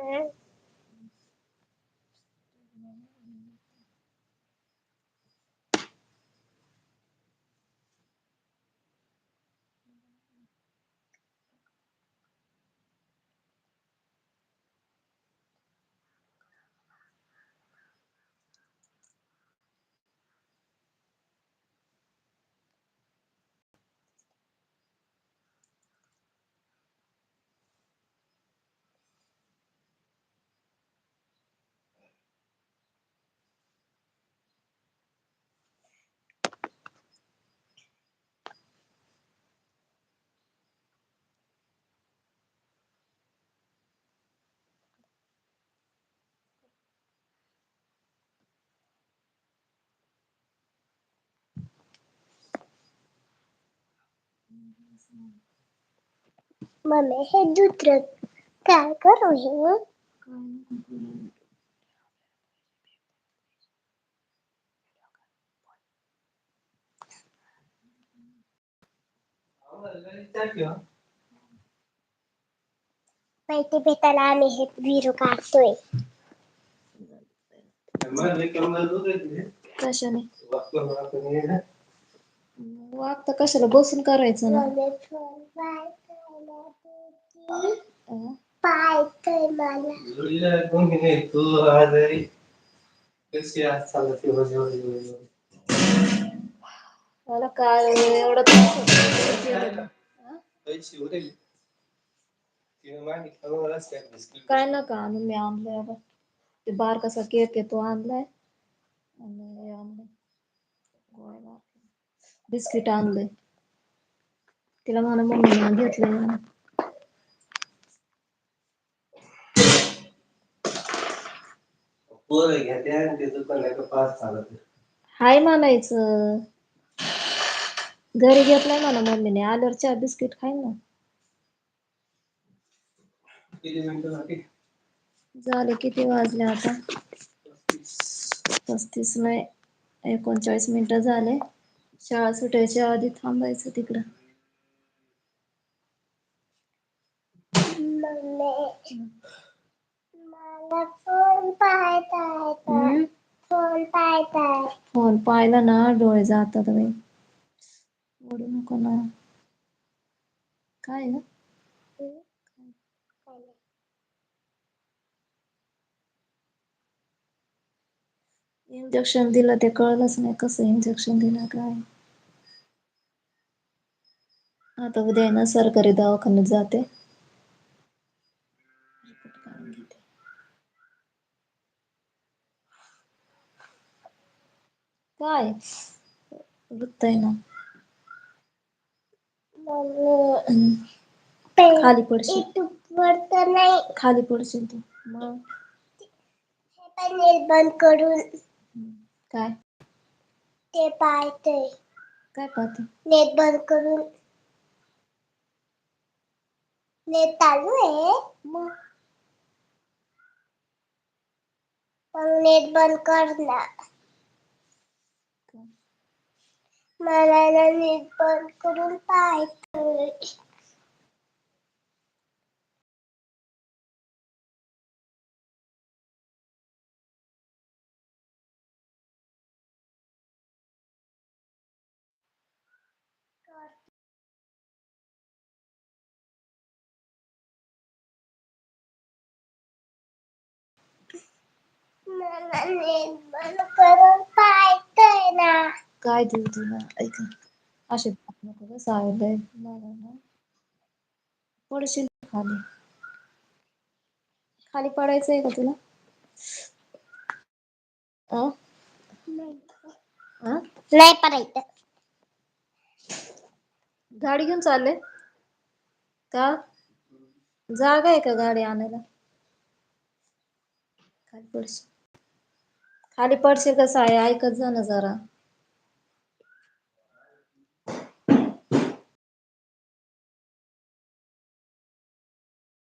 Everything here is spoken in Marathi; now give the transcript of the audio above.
Bye. मम्मी हे दुसरं। काय करू हे? माहिती भेटायला आम्ही हे विरू काढतोय कशाने वागता कशाला बसून करायचं ना. अं? पाहतोय मला मला काय एवढं त्रास होतो. काय नका आणू मी आणलंय आता. ते बार कसा केक आहे तो आणलाय आणि हे आणलंय गोळ्या. बिस्किट आणलंय तिला म्हणा मम्मी घेतलंय. हाय म्हणायचं. घरी घेतलाय म्हणा मम्मीने. आल्यावर चहा बिस्किट खाईन ना. झाले? किती वाजले आता? पस्तीस नाही एकोणचाळीस मिनिटं झाले. शाळा सुटायच्या आधी थांबायचं तिकडं। फ़ोन पाहायचा आहे हम्म? पाहिला ना डोळे जातात बाई। ओढू नको ना। काय ग? इंजेक्शन दिलं ते कळलंच नाही कसं इंजेक्शन दिलं काय? आता उद्या आहे ना सरकारी दवाखान्यात जाते. काय? दुखतंय ना. खाली पडशील. नाही खाली पडशील तू. मग? बंद करून काय? ते पाहतोय. काय पाहते? नेट बंद करून नेट चालू आहे मग मग नेट बंद कर ना मला ना नेट बंद करून पाहायचंय मला नेट बंद करून पाहायचंय काय देऊ तुला? ऐक असे नको सावलंय पडशील खाली. खाली पडायचंय का तुला? नाही पडायचं. गाडी घेऊन चालले? का? जागा आहे का गाडी आणायला? खाली पडशील. खाली पडशील कसं आहे ऐकत जा ना जरा.